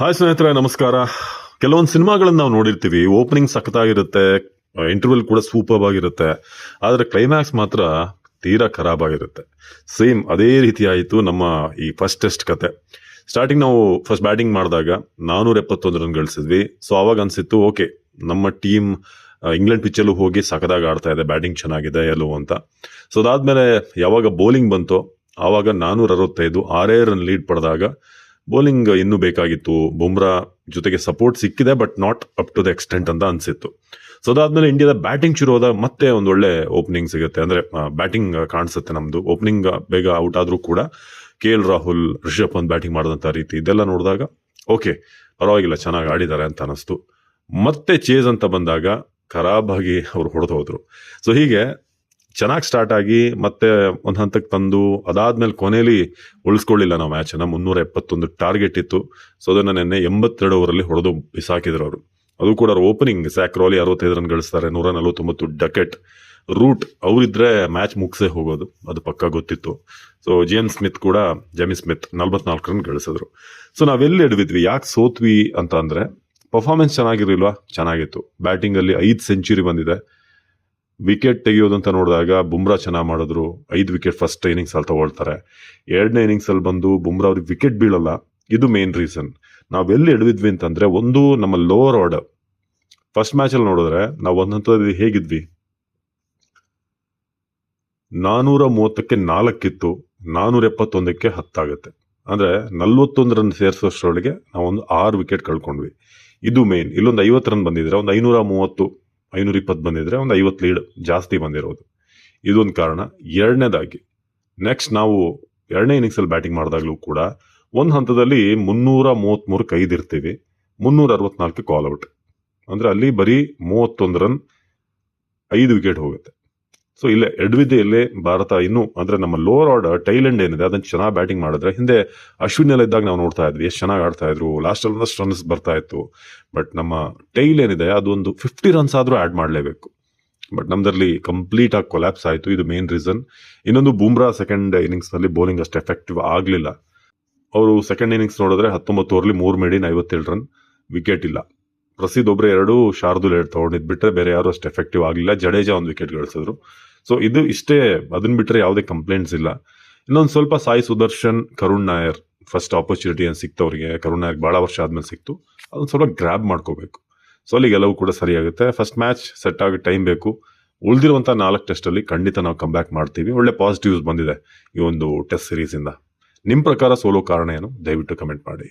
Hi ಸ್ನೇಹಿತರೆ, ನಮಸ್ಕಾರ. ಕೆಲವೊಂದು ಸಿನಿಮಾಗಳನ್ನು ನಾವು ನೋಡಿರ್ತೀವಿ. ಓಪನಿಂಗ್ ಸಖತ್ತಾಗಿರುತ್ತೆ ಇಂಟರ್ವ್ಯೂಲ್ ಕೂಡ ಸೂಪರ್ ಆಗಿರುತ್ತೆ. ಆದರೆ ಕ್ಲೈಮ್ಯಾಕ್ಸ್ ಮಾತ್ರ ತೀರಾ ಖರಾಬ್ ಆಗಿರುತ್ತೆ. ಸೇಮ್ ಅದೇ ರೀತಿ ಆಯಿತು ನಮ್ಮ ಈ ಫಸ್ಟ್ ಟೆಸ್ಟ್ ಕತೆ. ಸ್ಟಾರ್ಟಿಂಗ್ ನಾವು ಫಸ್ಟ್ ಬ್ಯಾಟಿಂಗ್ ಮಾಡಿದಾಗ ನಾನೂರ ಎಪ್ಪತ್ತೊಂದು ರನ್ ಗಳಿಸಿದ್ವಿ. ಸೊ ಅವಾಗ ಅನಿಸಿತ್ತು ಓಕೆ ನಮ್ಮ ಟೀಮ್ ಇಂಗ್ಲೆಂಡ್ ಪಿಚ್ಚಲ್ಲೂ ಹೋಗಿ ಸಖದಾಗ ಆಡ್ತಾ ಇದೆ ಬ್ಯಾಟಿಂಗ್ ಚೆನ್ನಾಗಿದೆ, ಎಲ್ಲೋ ಅಂತ. ಸೊ ಅದಾದಮೇಲೆ ಯಾವಾಗ ಬೌಲಿಂಗ್ ಬಂತೋ ಆವಾಗ ನಾನೂರ ಅರವತ್ತೈದು, ಆರೇ ರನ್ ಲೀಡ್ ಪಡೆದಾಗ ಬೌಲಿಂಗ್ ಇನ್ನೂ ಬೇಕಾಗಿತ್ತು. ಬುಮ್ರಾ ಜೊತೆಗೆ ಸಪೋರ್ಟ್ ಸಿಕ್ಕಿದೆ but not up to the extent ಅಂತ ಅನಿಸಿತ್ತು. ಸೊ ಅದಾದ್ಮೇಲೆ ಇಂಡಿಯಾದ ಬ್ಯಾಟಿಂಗ್ ಶುರು ಹೋದಾಗ ಮತ್ತೆ ಒಂದು ಒಳ್ಳೆ ಓಪನಿಂಗ್ ಸಿಗುತ್ತೆ. ಅಂದ್ರೆ ಬ್ಯಾಟಿಂಗ್ ಕಾಣಿಸುತ್ತೆ ನಮ್ದು. ಓಪನಿಂಗ್ ಬೇಗ ಔಟ್ ಆದರೂ ಕೂಡ K L Rahul Rishabh Pant batting ಮಾಡಿದಂಥ ರೀತಿ ಇದೆಲ್ಲ ನೋಡಿದಾಗ ಓಕೆ ಪರವಾಗಿಲ್ಲ, ಚೆನ್ನಾಗಿ ಆಡಿದ್ದಾರೆ ಅಂತ ಅನಿಸ್ತು. ಮತ್ತೆ ಚೇಸ್ ಅಂತ ಬಂದಾಗ ಖರಾಬಾಗಿ ಅವ್ರು ಹೊಡೆದು ಹೋದ್ರು. ಸೊ ಹೀಗೆ ಚೆನ್ನಾಗಿ ಸ್ಟಾರ್ಟ್ ಆಗಿ ಮತ್ತೆ ಒಂದು ಹಂತಕ್ಕೆ ತಂದು ಅದಾದ್ಮೇಲೆ ಕೊನೆಯಲ್ಲಿ ಉಳಿಸ್ಕೊಳ್ಳಿಲ್ಲ ನಾವು ಮ್ಯಾಚನ್ನು ಮುನ್ನೂರ ಎಪ್ಪತ್ತೊಂದು ಟಾರ್ಗೆಟ್ ಇತ್ತು. ಸೊ ಅದನ್ನ ನಿನ್ನೆ ಎಂಬತ್ತೆರಡು ಓವರಲ್ಲಿ ಹೊಡೆದು ಬಿಸಾಕಿದ್ರು ಅವರು. ಅದು ಕೂಡ ಓಪನಿಂಗ್ ಸ್ಯಾಕ್ರೋಲಿ ಅರವತ್ತೈದು ರನ್ ಗಳಿಸ್ತಾರೆ. ನೂರ ನಲವತ್ತೊಂಬತ್ತು ಡಕೆಟ್ ರೂಟ್ ಅವರಿದ್ರೆ ಮ್ಯಾಚ್ ಮುಗಿಸೇ ಹೋಗೋದು. ಅದು ಪಕ್ಕ ಗೊತ್ತಿತ್ತು. ಸೊ ಜೇಮ್ ಸ್ಮಿತ್ ಕೂಡ ಜೆಮಿ ಸ್ಮಿತ್ ನಲ್ವತ್ನಾಲ್ಕು ರನ್ ಗಳಿಸಿದ್ರು. ಸೊ ನಾವೆಲ್ಲಿ ಹಿಡಿದ್ವಿ ಯಾಕೆ ಸೋತ್ವಿ ಅಂತ ಅಂದರೆ ಪರ್ಫಾರ್ಮೆನ್ಸ್ ಚೆನ್ನಾಗಿರಲಿಲ್ವಾ? ಚೆನ್ನಾಗಿತ್ತು. ಬ್ಯಾಟಿಂಗ್ ಅಲ್ಲಿ ಐದು ಸೆಂಚುರಿ ಬಂದಿದೆ. ವಿಕೆಟ್ ತೆಗೆಯೋದಂತ ನೋಡಿದಾಗ ಬುಮ್ರಾ ಚೆನ್ನಾಗಿ ಮಾಡಿದ್ರು. ಐದು ವಿಕೆಟ್ ಫಸ್ಟ್ ಇನ್ನಿಂಗ್ಸ್ ಅಲ್ಲಿ ತಗೊಳ್ತಾರೆ. ಎರಡನೇ ಇನ್ನಿಂಗ್ಸ್ ಅಲ್ಲಿ ಬಂದು ಬುಮ್ರಾ ಅವ್ರಿಗೆ ವಿಕೆಟ್ ಬೀಳಲ್ಲ. ಇದು ಮೇನ್ ರೀಸನ್ ನಾವೆಲ್ಲಿ ಎಡವಿದ್ವಿ ಅಂತಂದ್ರೆ ಒಂದು ನಮ್ಮ ಲೋವರ್ ಆರ್ಡರ್ ಫಸ್ಟ್ ಮ್ಯಾಚ್ ಅಲ್ಲಿ ನೋಡಿದ್ರೆ ನಾವು ಒಂದ್ ಹಂತದಲ್ಲಿ ಹೇಗಿದ್ವಿ? ನಾನೂರ ಮೂವತ್ತಕ್ಕೆ ನಾಲ್ಕಿತ್ತು ನಾನೂರ ಎಪ್ಪತ್ತೊಂದಕ್ಕೆ ಹತ್ತಾಗುತ್ತೆ ಅಂದ್ರೆ ನಲ್ವತ್ತೊಂದು ರನ್ ಸೇರಿಸೋಷ್ಟರೊಳಗೆ ನಾವು ಒಂದು ಆರು ವಿಕೆಟ್ ಕಳ್ಕೊಂಡ್ವಿ. ಇದು ಮೇನ್ ಇಲ್ಲೊಂದು ಐವತ್ತು ರನ್ ಬಂದಿದ್ರೆ ಒಂದು ಐನೂರ ಮೂವತ್ತು. ಐನೂರ ಇಪ್ಪತ್ತು ಬಂದಿದ್ರೆ ಒಂದು ಐವತ್ತು ಲೀಡ್ ಜಾಸ್ತಿ ಬಂದಿರೋದು. ಇದೊಂದು ಕಾರಣ. ಎರಡನೇದಾಗಿ ನೆಕ್ಸ್ಟ್ ನಾವು ಎರಡನೇ ಇನ್ನಿಂಗ್ಸ್ ಅಲ್ಲಿ ಬ್ಯಾಟಿಂಗ್ ಮಾಡಿದಾಗಲೂ ಕೂಡ ಒಂದು ಹಂತದಲ್ಲಿ ಮುನ್ನೂರ ಮೂವತ್ತ್ಮೂರು ಕೈದಿರ್ತೀವಿ ಮುನ್ನೂರ ಅರವತ್ನಾಲ್ಕು ಕಾಲ್ ಔಟ್ ಅಂದ್ರೆ ಅಲ್ಲಿ ಬರೀ ಮೂವತ್ತೊಂದು ರನ್ ಐದು ವಿಕೆಟ್ ಹೋಗುತ್ತೆ. ಸೊ ಇಲ್ಲೇ ಎಡವಿದ್ದೆಯಲ್ಲೇ ಭಾರತ ಇನ್ನೂ ಅಂದ್ರೆ ನಮ್ಮ ಲೋವರ್ ಆರ್ಡರ್ ಟೈಲೆಂಡ್ ಏನಿದೆ, ಅದನ್ನ ಚೆನ್ನಾಗಿ ಬ್ಯಾಟಿಂಗ್ ಮಾಡಿದ್ರೆ, ಹಿಂದೆ ಅಶ್ವಿನ್ ಎಲ್ಲ ಇದ್ದಾಗ ನಾವು ನೋಡ್ತಾ ಇದ್ವಿ, ಎಷ್ಟು ಚೆನ್ನಾಗಿ ಆಡ್ತಾ ಇದ್ರು ಲಾಸ್ಟ್ ಅಲ್ಲಿ ಒಂದಷ್ಟು ರನ್ಸ್ ಬರ್ತಾ ಇತ್ತು. ಬಟ್ ನಮ್ಮ ಟೈಲ್ ಏನಿದೆ, ಅದೊಂದು ಫಿಫ್ಟಿ ರನ್ಸ್ ಆದ್ರೂ ಆಡ್ ಮಾಡಲೇಬೇಕು. ಬಟ್ ನಮ್ದರಲ್ಲಿ ಕಂಪ್ಲೀಟ್ ಆಗಿ ಕೊಲ್ಯಾಪ್ಸ್ ಆಯಿತು, ಇದು ಮೇನ್ ರೀಸನ್ ಇನ್ನೊಂದು ಬೂಮ್ರಾ ಸೆಕೆಂಡ್ ಇನ್ನಿಂಗ್ಸ್ನಲ್ಲಿ ಬೌಲಿಂಗ್ ಅಷ್ಟು ಎಫೆಕ್ಟಿವ್ ಆಗಲಿಲ್ಲ. ಅವರು ಸೆಕೆಂಡ್ ಇನ್ನಿಂಗ್ಸ್ ನೋಡಿದ್ರೆ ಹತ್ತೊಂಬತ್ತು ಓವರ್ಲಿ ಮೂರು ಮೇಡಿನ ಐವತ್ತೇಳು ರನ್ ವಿಕೆಟ್ ಇಲ್ಲ. ಪ್ರಸಿದ್ಧ ಒಬ್ಬರೇ ಎರಡು, ಶಾರ್ದುಲ್ ಎರಡು ತಗೊಂಡಿದ್ ಬಿಟ್ರೆ ಬೇರೆ ಯಾರು ಅಷ್ಟು ಎಫೆಕ್ಟಿವ್ ಆಗಲಿಲ್ಲ. ಜಡೇಜಾ ಒಂದು ವಿಕೆಟ್ ಗಳಿಸಿದ್ರು. ಸೊ ಇದು ಇಷ್ಟೇ ಅದನ್ನ ಬಿಟ್ಟರೆ ಯಾವುದೇ ಕಂಪ್ಲೇಂಟ್ಸ್ ಇಲ್ಲ. ಇನ್ನೊಂದು ಸ್ವಲ್ಪ ಸಾಯಿ ಸುದರ್ಶನ್, ಕರುಣ್ ನಾಯರ್ ಫಸ್ಟ್ ಆಪರ್ಚುನಿಟಿ ಏನು ಸಿಕ್ತವ್ರಿಗೆ. ಕರುಣ್ ನಾಯರ್ ಭಾಳ ವರ್ಷ ಆದ್ಮೇಲೆ ಸಿಕ್ತು. ಅದನ್ನ ಸ್ವಲ್ಪ ಗ್ರ್ಯಾಬ್ ಮಾಡ್ಕೋಬೇಕು. ಸೊ ಅಲ್ಲಿ ಗೆಲುವು ಕೂಡ ಸರಿಯಾಗುತ್ತೆ ಫಸ್ಟ್ ಮ್ಯಾಚ್ ಸೆಟ್ ಆಗಿ ಟೈಮ್ ಬೇಕು. ಉಳಿದಿರುವಂತ ನಾಲ್ಕು ಟೆಸ್ಟ್ ಅಲ್ಲಿ ಖಂಡಿತ ನಾವು ಕಮ್ ಬ್ಯಾಕ್ ಮಾಡ್ತೀವಿ. ಒಳ್ಳೆ ಪಾಸಿಟಿವ್ಸ್ ಬಂದಿದೆ ಈ ಒಂದು ಟೆಸ್ಟ್ ಸೀರೀಸ್ ಇಂದ. ನಿಮ್ ಪ್ರಕಾರ ಸೋಲೋ ಕಾರಣ ಏನು? ದಯವಿಟ್ಟು ಕಮೆಂಟ್ ಮಾಡಿ.